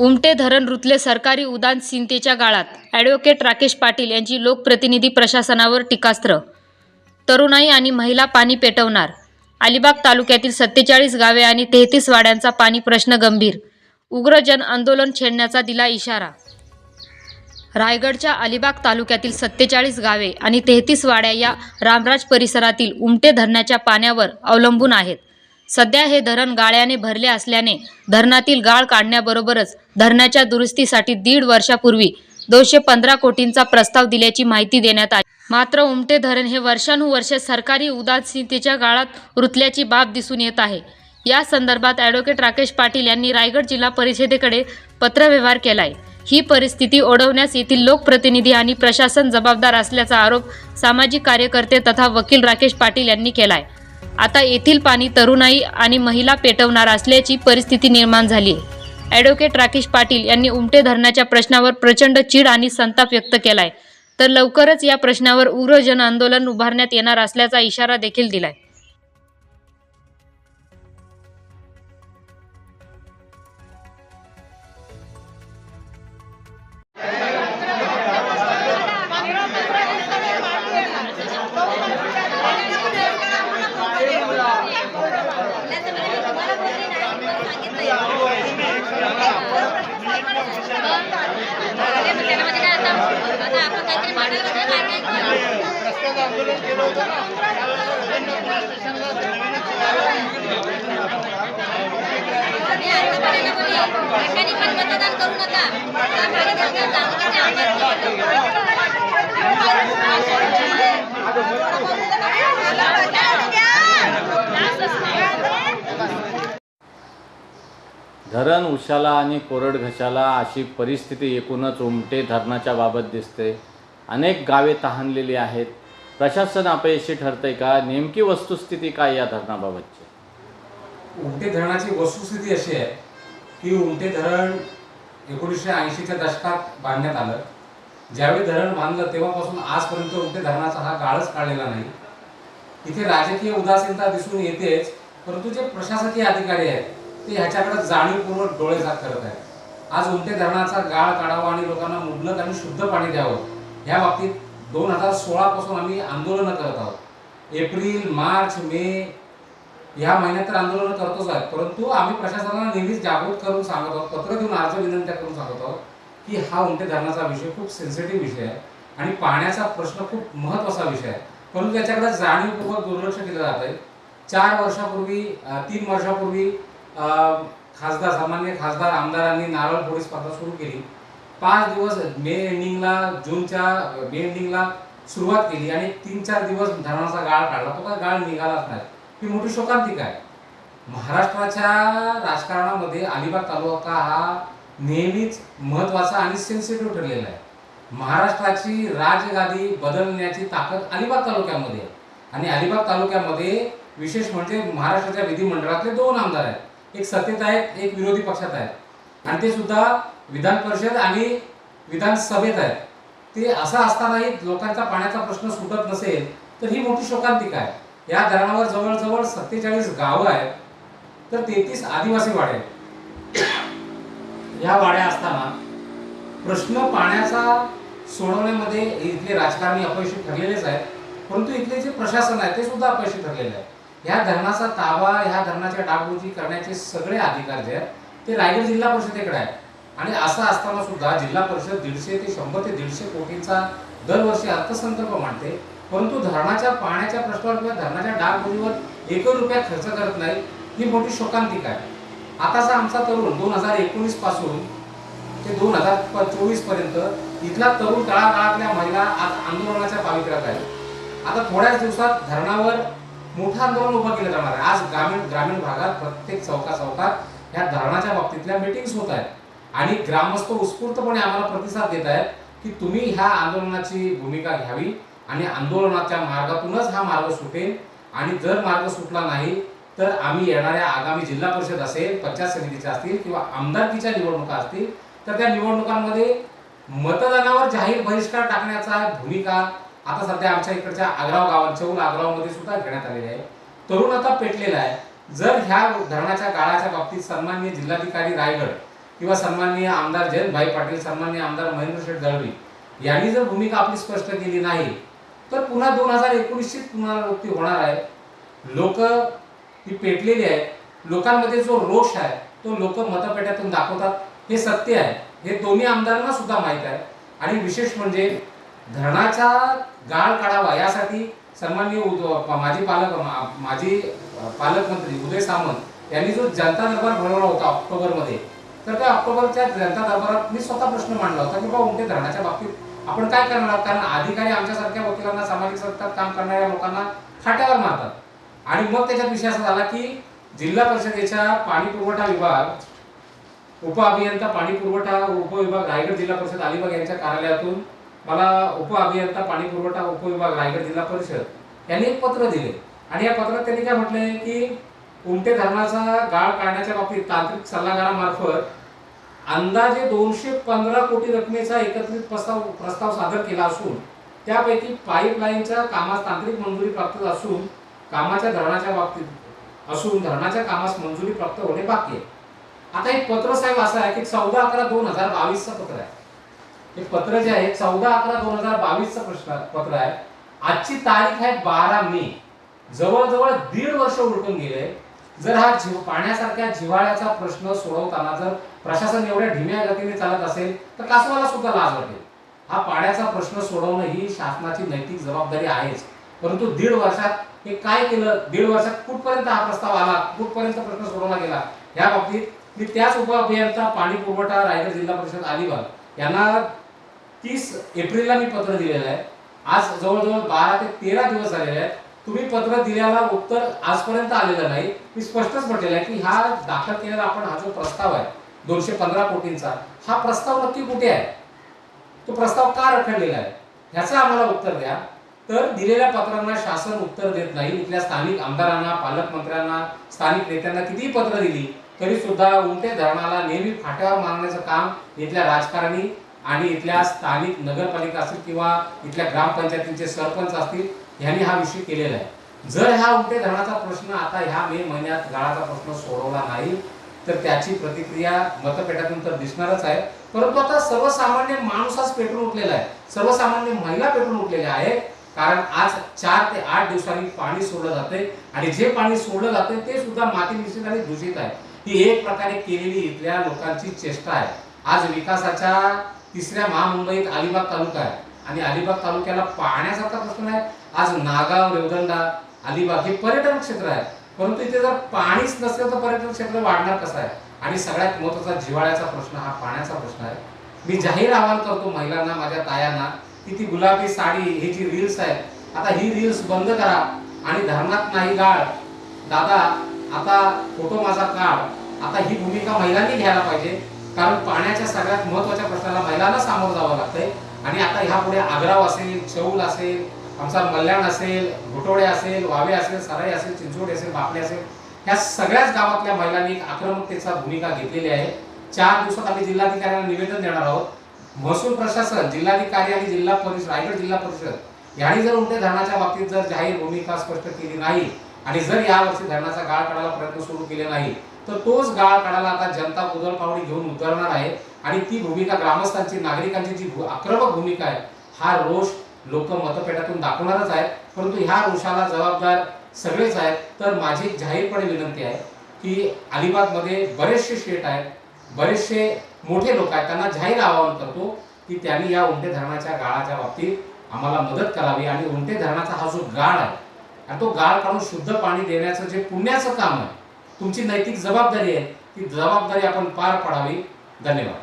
उमटे धरण रुतले सरकारी उदान सिंतेच्या काळात ॲडव्होकेट राकेश पाटील यांची लोकप्रतिनिधी प्रशासनावर टीकास्त्र. तरुणाई आणि महिला पाणी पेटवणार. अलिबाग तालुक्यातील सत्तेचाळीस गावे आणि तेहतीस वाड्यांचा पाणी प्रश्न गंभीर. उग्र जन आंदोलन छेडण्याचा दिला इशारा. रायगडच्या अलिबाग तालुक्यातील सत्तेचाळीस गावे आणि तेहतीस वाड्या या रामराज परिसरातील उमटे धरणाच्या पाण्यावर अवलंबून आहेत. सध्या हे धरण गाळ्याने भरले असल्याने धरणातील गाळ काढण्याबरोबरच धरणाच्या दुरुस्तीसाठी दीड वर्षापूर्वी दोनशे पंधरा कोटींचा प्रस्ताव दिल्याची माहिती देण्यात आली. मात्र उमटे धरण हे वर्षानुवर्षे सरकारी उदासीनतेच्या काळात रुतल्याची बाब दिसून येत आहे. या संदर्भात ॲडव्होकेट राकेश पाटील यांनी रायगड जिल्हा परिषदेकडे पत्रव्यवहार केलाय. ही परिस्थिती ओढवण्यास येथील लोकप्रतिनिधी आणि प्रशासन जबाबदार असल्याचा आरोप सामाजिक कार्यकर्ते तथा वकील राकेश पाटील यांनी केलाय. आता येथील पाणी तरुणाई आणि महिला पेटवणार असल्याची परिस्थिती निर्माण झाली आहे ॲडव्होकेट राकेश पाटील यांनी उमटे धरणाच्या प्रश्नावर प्रचंड चीड आणि संताप व्यक्त केलाय. तर लवकरच या प्रश्नावर उग्र जन आंदोलन उभारण्यात येणार असल्याचा इशारा देखील दिलाय. पण मतदान करू नका धरण उशाला आणि कोरड घशाला अशी परिस्थिती एकूणच उमटे धरणाच्या बाबत दिसते. अनेक गावे तहानलेली आहेत. प्रशासन अपयशी ठरतंय का? नेमकी वस्तुस्थिती काय या धरणाबाबतची? उमटे धरणाची वस्तुस्थिती अशी आहे की उमटे धरण एकोणीसशे ऐंशीच्या दशकात बांधण्यात आलं. ज्यावेळी धरण बांधलं तेव्हापासून आजपर्यंत उमटे धरणाचा हा गाळच काढलेला नाही. इथे राजकीय उदासीनता दिसून येतेच परंतु जे प्रशासकीय अधिकारी आहेत ते ह्याच्याकडे जाणीवपूर्वक डोळेझाक करत आहेत. आज उमटे धरणाचा गाळ काढावा आणि लोकांना मुबलक आणि शुद्ध पाणी द्यावं ह्या बाबतीत दोन हजार सोळापासून आम्ही आंदोलनं करत आहोत. एप्रिल मार्च मे ह्या महिन्यात तर आंदोलनं करतोच आहे. परंतु आम्ही प्रशासनाला नेहमीच जागृत करून सांगत आहोत पत्र देऊन अर्ज विनंत्या करून सांगत आहोत की हा उमटे धरणाचा विषय खूप सेन्सिटिव्ह विषय आहे आणि पाण्याचा प्रश्न खूप महत्त्वाचा विषय आहे. परंतु त्याच्याकडे जाणीवपूर्वक दुर्लक्ष केलं जात आहे. चार वर्षापूर्वी तीन वर्षापूर्वी खासदार सामान्य खासदार आमदारांनी नारळ फोडी स्पर्धा सुरू केली. पाच दिवस मे एंडिंगला जूनच्या मे एंडिंगला सुरुवात केली आणि तीन चार दिवस धरणाचा गाळ काढला. तो काय गाळ निघालाच नाही. ही मोठी शोकांतिका आहे. महाराष्ट्राच्या राजकारणामध्ये अलिबाग तालुका हा नेहमीच महत्त्वाचा आणि सेन्सिटिव्ह ठरलेला आहे. महाराष्ट्राची राजगादी बदलण्याची ताकद अलिबाग तालुक्यामध्ये आहे. आणि अलिबाग तालुक्यामध्ये विशेष म्हणजे महाराष्ट्राच्या विधिमंडळातले दोन आमदार आहेत. एक सत्तेत आहेत एक विरोधी पक्षात आहेत. आणि ते सुद्धा विधान परिषद आणि विधानसभेत आहे ते असं असतानाही लोकांचा पाण्याचा प्रश्न सुटत नसेल तर ही मोठी शोकांतिका आहे. या धरणावर जवळजवळ सत्तेचाळीस गावं आहेत तर तेहतीस आदिवासी वाडे आहेत. या वाड्या असताना प्रश्न पाण्याचा सोडवण्यामध्ये इथले राजकारणी अपयशी ठरलेलेच आहेत परंतु इथले जे प्रशासन आहे ते सुद्धा अपयशी ठरलेले आहे ह्या धरणाचा ताबा ह्या धरणाच्या डागडुजी करण्याचे सगळे अधिकार जे आहेत ते रायगड जिल्हा परिषदेकडे आहे. आणि असं असताना सुद्धा जिल्हा परिषद दीडशे ते शंभर ते दीडशे कोटींचा दरवर्षी अर्थसंकल्प मांडते. परंतु धरणाच्या पाण्याच्या प्रश्नावर किंवा धरणाच्या डागबोलीवर एकही रुपया खर्च करत नाही ही मोठी शोकांतिका आहे. आताचा आमचा तरुण दोन हजार एकोणीसपासून ते दोन हजार चोवीसपर्यंत इथला तरुण तळागाळातल्या महिला आज आंदोलनाच्या पावित्र्यात आहे. आता थोड्याच दिवसात धरणावर मोठं आंदोलन उभं केलं जाणार आहे. आज ग्रामीण ग्रामीण भागात प्रत्येक चौका चौकात ह्या धरणाच्या बाबतीतल्या मिटिंग्स होत आहेत. आणि ग्रामस्थ उत्स्फूर्तपणे आम्हाला प्रतिसाद देत आहेत की तुम्ही ह्या आंदोलनाची भूमिका घ्यावी आणि आंदोलनाच्या मार्गातूनच हा मार्ग सुटेल. आणि जर मार्ग सुटला नाही तर आम्ही येणाऱ्या आगामी जिल्हा परिषद असेल पंचायत समितीच्या असतील किंवा आमदारकीच्या निवडणुका असतील तर त्या निवडणुकांमध्ये मतदानावर जाहीर बहिष्कार टाकण्याचा भूमिका आता सध्या आमच्या इकडच्या आग्राव गावांच्या आग्रावमध्ये सुद्धा घेण्यात आलेली आहे. तरुण आता पेटलेला आहे. जर ह्या धरणाच्या गाळाच्या बाबतीत सन्माननीय जिल्हाधिकारी रायगड किंवा सन्माननीय आमदार जयंतभाई पाटील सन्माननीय आमदार महेंद्र शेठ दळवी यांनी जर भूमिका आपली स्पष्ट केली नाही तर पुन्हा दोन हजार एकोणीसचीच पुनरावृत्ती होणार आहे. लोक ही पेटलेली आहेत लोकांमध्ये जो रोष आहे तो लोक मतपेट्यातून दाखवतात. हे सत्य आहे. हे दोन्ही आमदारांना सुद्धा माहीत आहे. आणि विशेष म्हणजे धरणाचा गाळ काढावा यासाठी सन्माननीय माजी पालक माजी पालकमंत्री उदय सामंत यांनी जो जनता दरबार भरवला होता ऑक्टोबरमध्ये तर त्या ऑक्टोबरच्या जनता दरबारात मी स्वतः प्रश्न मांडला होता की बाबा उमटे धरणाच्या बाबतीत आपण काय करणार कारण अधिकारी आमच्यासारख्या वकिलांना सामाजिक संस्थात काम करणाऱ्या लोकांना खाट्यावर मारतात. आणि मग त्याच्यात विषय असा झाला की जिल्हा परिषदेच्या पाणी पुरवठा विभाग उप अभियंता पाणी पुरवठा उपविभाग रायगड जिल्हा परिषद अलिबाग यांच्या कार्यालयातून मला उप अभियंता पाणी पुरवठा उपविभाग रायगड जिल्हा परिषद यांनी एक पत्र दिले. आणि या पत्रात त्यांनी काय म्हटलंय की उमटे धरणाचा गाळ काढण्याच्या बाबतीत तांत्रिक सल्लागारामार्फत अंदाजे दोनशे पंधरा कोटी रकमेचा एकत्रित प्रस्ताव प्रस्ताव सादर केला असून त्यापैकी पाईपलाईनच्या कामास तांत्रिक मंजुरी प्राप्त असून कामाच्या धरणाच्या बाबतीत असून धरणाच्या कामास मंजुरी प्राप्त होणे बाकी आहे. आता हे पत्र साहेब असं आहे की चौदा अकरा दोन हजार बावीसचं पत्र आहे. हे पत्र जे आहे चौदा अकरा दोन हजार बावीसचं प्रश्न पत्र आहे. आजची तारीख आहे बारा मे. जवळजवळ दीड वर्ष उलटून गेले. जर हा जीव पाण्यासारख्या जिव्हाळ्याचा प्रश्न सोडवताना जर प्रशासन एवढ्या ढिम्या गतीने चालत असेल तर कासवाला सुद्धा लाज वाटेल. हा पाण्याचा प्रश्न सोडवणं ही शासनाची नैतिक जबाबदारी आहेच. परंतु दीड वर्षात हे काय केलं? दीड वर्षात कुठपर्यंत हा प्रस्ताव आला? कुठपर्यंत प्रश्न सोडवला गेला? या बाबतीत मी त्याच उप अभियंता पाणी पुरवठा रायगड जिल्हा परिषद अलिबाग यांना तीस एप्रिलला मी पत्र दिलेलं आहे. आज जवळजवळ बारा ते तेरा दिवस झालेले आहेत. तुम्ही पत्र दिल्याला उत्तर आजपर्यंत आलेलं नाही. मी स्पष्टच म्हटलेलं आहे की हा दाखल केलेला आपण हा जो प्रस्ताव आहे दोनशे पंधरा कोटींचा हा प्रस्ताव नक्की कुठे आहे? तो प्रस्ताव का रखडलेला आहे? ह्याचं आम्हाला उत्तर द्या. तर दिलेल्या पत्रांना शासन उत्तर देत नाही. इथल्या स्थानिक आमदारांना पालकमंत्र्यांना स्थानिक नेत्यांना कितीही पत्र दिली तरी सुद्धा उमटे धरणाला नेहमी फाट्यावर मारण्याचं काम इथल्या राजकारणी आणि इथल्या स्थानिक नगरपालिका असतील किंवा इथल्या ग्रामपंचायतींचे सरपंच असतील यांनी हा विषय केलेला आहे. जर ह्या उमटे धरणाचा प्रश्न आता ह्या मे महिन्यात गाळाचा प्रश्न सोडवला नाही तर त्याची प्रतिक्रिया मतपेटातून तर दिसणारच आहे. परंतु आता सर्वसामान्य माणूसच पेटून उठलेला आहे. सर्वसामान्य महिला पेटून उठलेल्या आहेत. कारण आज चार ते आठ दिवसांनी पाणी सोडलं जाते आणि जे पाणी सोडलं जाते ते सुद्धा माती मिश्रित आणि दूषित आहे. ही एक प्रकारे केलेली इथल्या लोकांची चेष्टा आहे. आज विकासाच्या तिसऱ्या महामुंबईत अलिबाग तालुका आहे. आणि अलिबाग तालुक्याला पाहण्यासारखा प्रश्न आहे. आज नागाव रेवदंडा अलिबाग हे पर्यटन क्षेत्र आहे. परंतु इथे जर पाणीच नसेल तर पर्यटन क्षेत्र वाढणार कसं आहे? आणि सगळ्यात महत्त्वाचा जिव्हाळ्याचा प्रश्न हा पाण्याचा प्रश्न आहे. मी जाहीर आवाहन करतो महिलांना माझ्या तायांना की ती गुलाबी साडी हे जी रील्स आहे आता ही रील्स बंद करा. आणि धरणात नाही गाळ. दादा आता फोटो माझा काढ. आता ही भूमिका महिलांनी घ्यायला पाहिजे. कारण पाण्याच्या सगळ्यात महत्त्वाच्या प्रश्नाला महिलांना सामोरं जावं लागतंय. आणि आता ह्या पुढे आग्राव असेल चौल असेल आमचा मल्याण असेल घोटोळे असेल वावे असेल सराई असेल चिंचोड असेल बापडे असेल ह्या सगळ्याच गावातल्या महिलांनी आक्रमकतेचा भूमिका घेतलेली आहे. चार दिवसात आम्ही जिल्हाधिकाऱ्यांना निवेदन देणार आहोत. महसूल प्रशासन जिल्हाधिकारी आणि जिल्हा परिषद रायगड जिल्हा परिषद यांनी जर उमटे धरणाच्या बाबतीत जर जाहीर भूमिका स्पष्ट केली नाही आणि जर यावर्षी धरणाचा गाळ काढायला प्रयत्न सुरू केले नाही तर तोच गाळ काढायला आता जनता कुदळ पावणी घेऊन उतरणार आहे. आणि ती भूमिका ग्रामस्थांची नागरिकांची जी भू- आक्रमक भूमिका आहे हा रोष लोक मतपेटातून दाखवणारच आहेत. परंतु ह्या रोषाला जबाबदार सगळेच आहेत. तर माझी जाहीरपणे विनंती आहे की अलिबागमध्ये बरेचसे शेट आहेत बरेचसे मोठे लोक आहेत त्यांना जाहीर आवाहन करतो की त्यांनी या उमटे धरणाच्या गाळाच्या बाबतीत आम्हाला मदत करावी. आणि उमटे धरणाचा हा जो गाळ आहे आणि तो गाळ काढून शुद्ध पाणी देण्याचं जे पुण्याचं काम आहे तुमची नैतिक जबाबदारी आहे ती जबाबदारी आपण पार पाडावी. धन्यवाद.